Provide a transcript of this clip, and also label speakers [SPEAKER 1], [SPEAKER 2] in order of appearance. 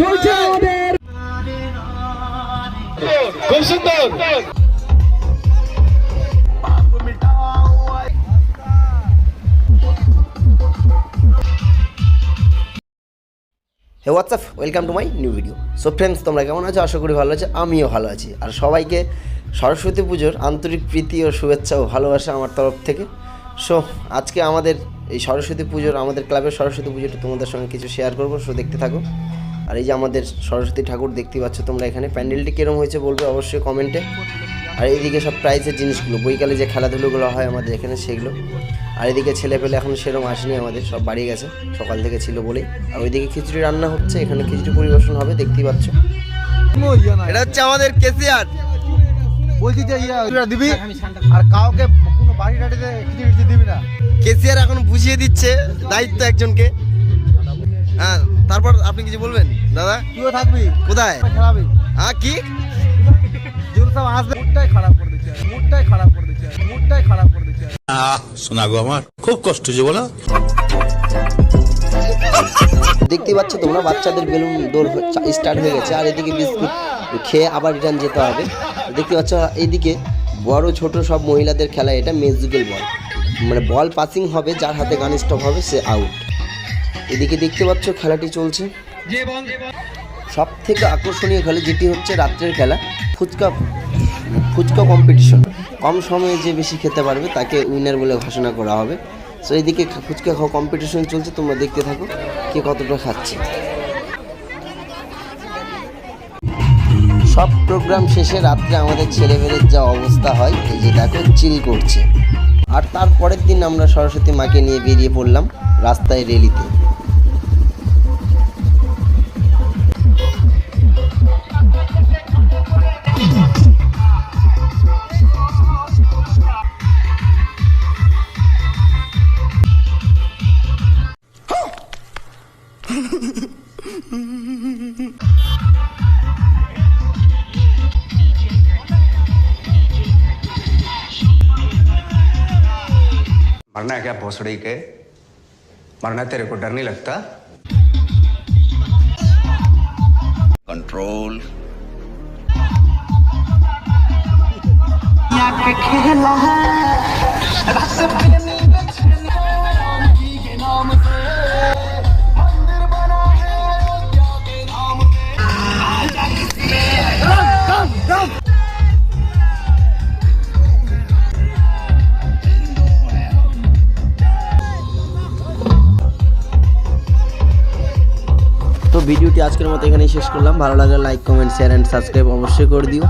[SPEAKER 1] চলছে আমাদের
[SPEAKER 2] খুব সুন্দর।
[SPEAKER 3] Hey WhatsApp welcome to my new video so friends তোমরা কেমন আছো? আশা করি ভালো আছো আমিও ভালো আছি। আর সবাইকে সরস্বতী পুজোর আন্তরিক প্রীতি ও শুভেচ্ছা ও ভালোবাসা আমার তরফ থেকে। সো আজকে আমাদের এই সরস্বতী পুজোর আমাদের ক্লাবের সরস্বতী পুজোটা তোমাদের সঙ্গে কিছু শেয়ার করব সো দেখতে থাকো। আর এই যে আমাদের সরস্বতী ঠাকুর দেখতে পাচ্ছ তোমরা এখানে। প্যান্ডেলটি কীরকম হয়েছে বলবে অবশ্যই কমেন্টে। আর এইদিকে সব প্রাইজের জিনিসগুলো বইকালে যে খেলাধুলোগুলো হয় আমাদের এখানে সেগুলো। আর এদিকে ছেলে পেলে এখন সেরকম আসেনি আমাদের সব বাড়ি গেছে সকাল থেকে ছিল বলেই। আর ওইদিকে খিচুড়ি রান্না হচ্ছে এখানে খিচুড়ি পরিবেশন হবে দেখতেই পাচ্ছ। এটা হচ্ছে আমাদের কেসিআর।
[SPEAKER 1] বলছি যে ইয়া দিবি? আর কাউকে কোনো বাড়ি টাড়িতে খিচুড়ি দিবি না।
[SPEAKER 3] কেসিআর এখন বুঝিয়ে দিচ্ছে দায়িত্ব একজনকে। হ্যাঁ। তারপর আপনি কিছু বলবেন? দাদা?
[SPEAKER 1] তুইও থাকবি।
[SPEAKER 3] কোথায়?
[SPEAKER 1] খেলাবি।
[SPEAKER 3] হ্যাঁ কি?
[SPEAKER 1] সব আসবে। মুডটাই খারাপ করে দিচ্ছে। মুডটাই খারাপ করে দিচ্ছে। মুডটাই খারাপ করে দিচ্ছে।
[SPEAKER 4] শোনা গো আমার খুব কষ্ট যে বলো।
[SPEAKER 3] দেখতেই পাচ্ছ তোমরা বাচ্চাদের বেলুন দৌড় স্টার্ট হয়ে গেছে। আর এদিকে বিস্কুট খেয়ে আবার রিটার্ন যেতে হবে। দেখতে পাচ্ছ এইদিকে বড় ছোট সব মহিলাদের খেলা। এটা মিউজিক্যাল বল মানে বল পাসিং হবে যার হাতে গান স্টপ হবে সে আউট এদিকে দেখতে পাচ্ছ খেলাটি চলছে। সব থেকে আকর্ষণীয় খেলা যেটি হচ্ছে রাত্রের খেলা, ফুচকা ফুচকা কম্পিটিশন কম সময়ে যে বেশি খেতে পারবে তাকে উইনার বলে ঘোষণা করা হবে। সো এইদিকে ফুচকা খাওয়া কম্পিটিশন চলছে, তোমরা দেখতে থাকো কে কতটা খাচ্ছে। সব প্রোগ্রাম শেষে রাত্রে আমাদের ছেলেমেয়েদের যা অবস্থা হয়, এই যে দেখো, চিল করছে। আর তারপরের দিন আমরা সরস্বতী মাকে নিয়ে বেরিয়ে পড়লাম রাস্তায় রেলিতে
[SPEAKER 5] मरना है क्या भोसड़ी के? मरना तेरे को डर नहीं लगता?
[SPEAKER 4] कंट्रोल
[SPEAKER 3] তো ভিডিওটি আজকের মতো এখানেই শেষ করলাম। ভালো লাগলে like comment share and subscribe অবশ্যই করে দিও।